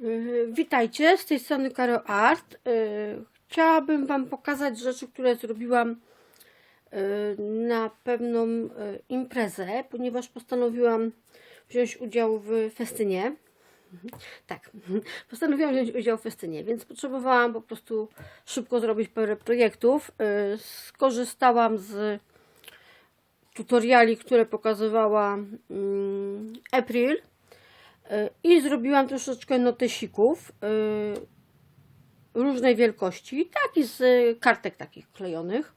Yy, Witajcie, z tej strony Karo Art. Yy, Chciałabym Wam pokazać rzeczy, które zrobiłam yy, na pewną imprezę, ponieważ postanowiłam wziąć udział w festynie. Tak, postanowiłam wziąć udział w festynie, więc potrzebowałam po prostu szybko zrobić parę projektów. Skorzystałam z tutoriali, które pokazywała mm, April. Y, I zrobiłam troszeczkę notesików y, różnej wielkości, tak i z y, kartek takich klejonych.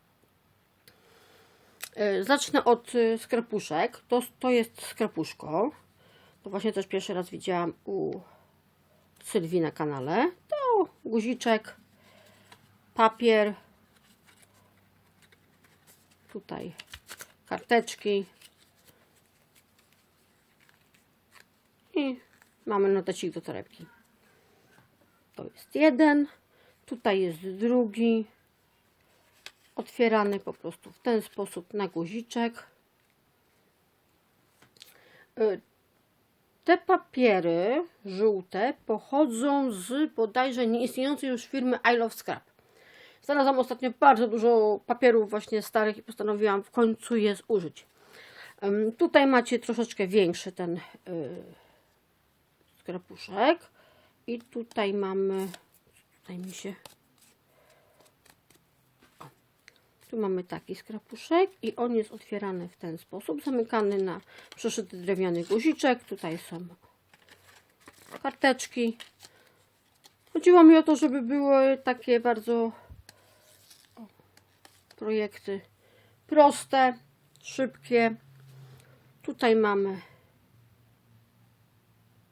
Zacznę od skrapuszek. To, to jest skrapuszko. To właśnie też pierwszy raz widziałam u Sylwii na kanale. To guziczek, papier, tutaj karteczki, I mamy notecik do torebki. To jest jeden. Tutaj jest drugi. Otwierany po prostu w ten sposób na guziczek. Y, Te papiery żółte pochodzą z bodajże nieistniejącej już firmy I Love Scrap. Znalazłam ostatnio bardzo dużo papierów właśnie starych i postanowiłam w końcu je zużyć. Tutaj macie troszeczkę większy ten skrapuszek. I tutaj mamy tutaj mi się tu mamy taki skrapuszek i on jest otwierany w ten sposób zamykany na przeszyty drewniany guziczek. Tutaj są karteczki. Chodziło mi o to żeby były takie bardzo projekty proste szybkie. Tutaj mamy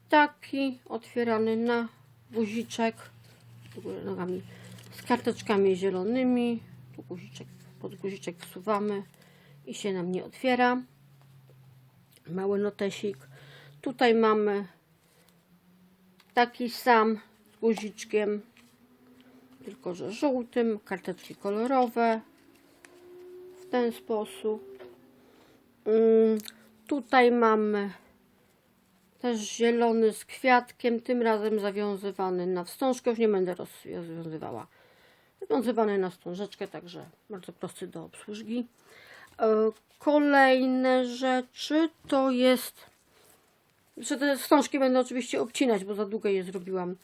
taki otwierany na guziczek. Nogami z karteczkami zielonymi. Tu guziczek, pod guziczek wsuwamy i się nam nie otwiera. Mały notesik. Tutaj mamy taki sam z guziczkiem tylko że żółtym karteczki kolorowe. W ten sposób. Mm, tutaj mamy też zielony z kwiatkiem, tym razem zawiązywany na wstążkę, już nie będę rozwiązywała. Zawiązywany na wstążeczkę, także bardzo prosty do obsługi. E, Kolejne rzeczy to jest, że te wstążki będę oczywiście obcinać, bo za długie je zrobiłam.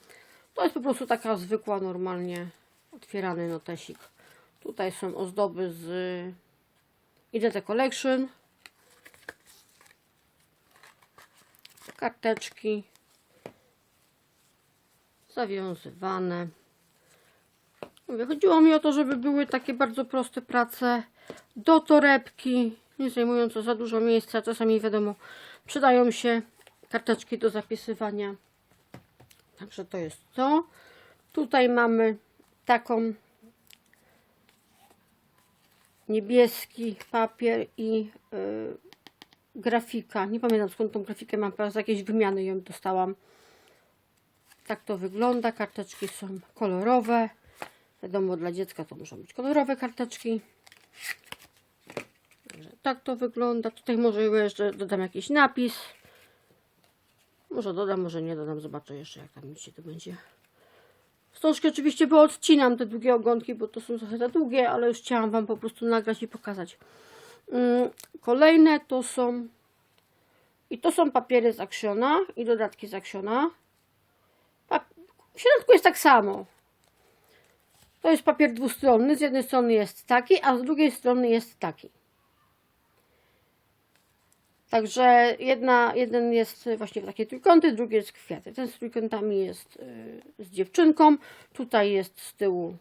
To jest po prostu taka zwykła, normalnie otwierany notesik. Tutaj są ozdoby z Idete Collection. Karteczki zawiązywane. Chodziło mi o to, żeby były takie bardzo proste prace do torebki, nie zajmujące za dużo miejsca. Czasami wiadomo, przydają się karteczki do zapisywania. Także to jest to. Tutaj mamy taką niebieski papier i yy, grafika. Nie pamiętam skąd tą grafikę mam, z jakiejś wymiany ją dostałam. Tak to wygląda. Karteczki są kolorowe. Wiadomo, dla dziecka to muszą być kolorowe karteczki. Także tak to wygląda. Tutaj może jeszcze dodam jakiś napis. Może dodam, może nie dodam. Zobaczę jeszcze, jak tam mi się to będzie. Wstążki oczywiście poodcinam te długie ogonki, bo to są trochę za długie, ale już chciałam Wam po prostu nagrać i pokazać. Mm, Kolejne to są i to są papiery z Actiona i dodatki z Actiona. W środku jest tak samo. To jest papier dwustronny. Z jednej strony jest taki, a z drugiej strony jest taki. Także jedna, jeden jest właśnie w takie trójkąty, drugi jest kwiaty. Ten z trójkątami jest y, z dziewczynką. Tutaj jest z tyłu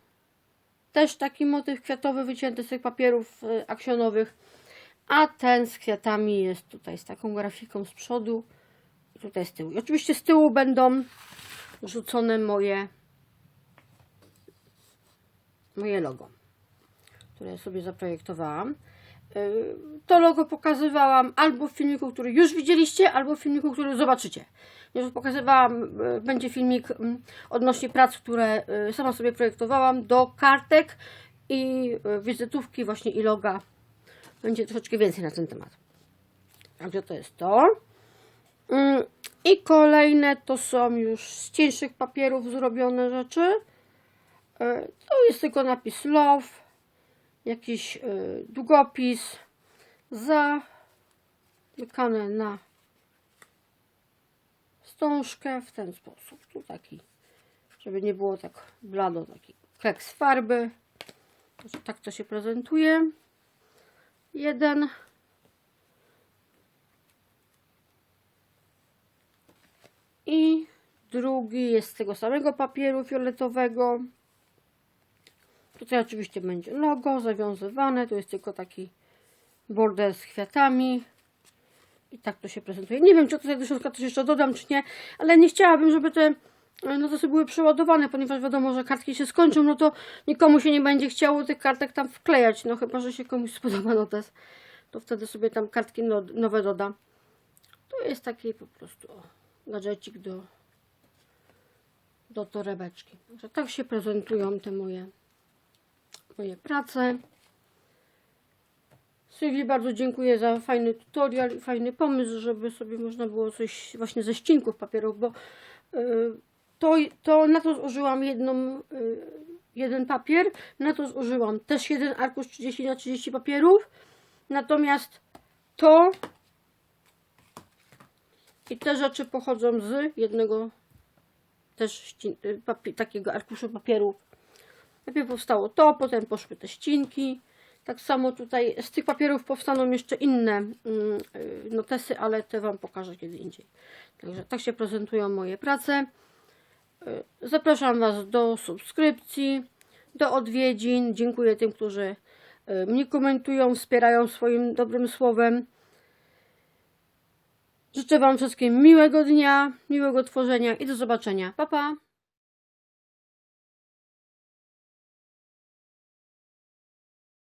też taki motyw kwiatowy wycięty z tych papierów y, aksionowych. A ten z kwiatami jest tutaj z taką grafiką z przodu. I tutaj z tyłu. I oczywiście z tyłu będą rzucone moje moje logo, które sobie zaprojektowałam. Yy, To logo pokazywałam albo w filmiku, który już widzieliście, albo w filmiku, który zobaczycie. Już pokazywałam, yy, będzie filmik mm, odnośnie prac, które yy, sama sobie projektowałam do kartek i yy, wizytówki właśnie i loga będzie troszeczkę więcej na ten temat. Także to jest to. Mm, I kolejne to są już z cieńszych papierów zrobione rzeczy. E, To jest tylko napis love, jakiś e, długopis zamykane na wstążkę w ten sposób. Tu taki, żeby nie było tak blado, taki keks farby. Tak to się prezentuje. Jeden. I drugi jest z tego samego papieru fioletowego. Tutaj oczywiście będzie logo zawiązywane. Tu jest tylko taki border z kwiatami. I tak to się prezentuje. Nie wiem, czy tutaj do środka coś jeszcze dodam, czy nie, ale nie chciałabym, żeby te e, notesy były przeładowane, ponieważ wiadomo, że kartki się skończą, no to nikomu się nie będzie chciało tych kartek tam wklejać. No chyba, że się komuś spodoba notes, to wtedy sobie tam kartki no, nowe doda. To jest taki po prostu o, gadżecik do, do torebeczki. Także tak się prezentują te moje, moje prace. Sylwii bardzo dziękuję za fajny tutorial i fajny pomysł, żeby sobie można było coś właśnie ze ścinków papierów, bo y, to, to na to zużyłam jedną, y, jeden papier, na to zużyłam też jeden arkusz 30 na 30 papierów, natomiast to i te rzeczy pochodzą z jednego też y, takiego arkuszu papieru. Najpierw powstało to, potem poszły te ścinki. Tak samo tutaj z tych papierów powstaną jeszcze inne mm, y, notesy, ale te Wam pokażę kiedy indziej. Także tak się prezentują moje prace. Zapraszam Was do subskrypcji, do odwiedzin. Dziękuję tym, którzy y, mnie komentują, wspierają swoim dobrym słowem. Życzę Wam wszystkim miłego dnia, miłego tworzenia i do zobaczenia. Pa, pa!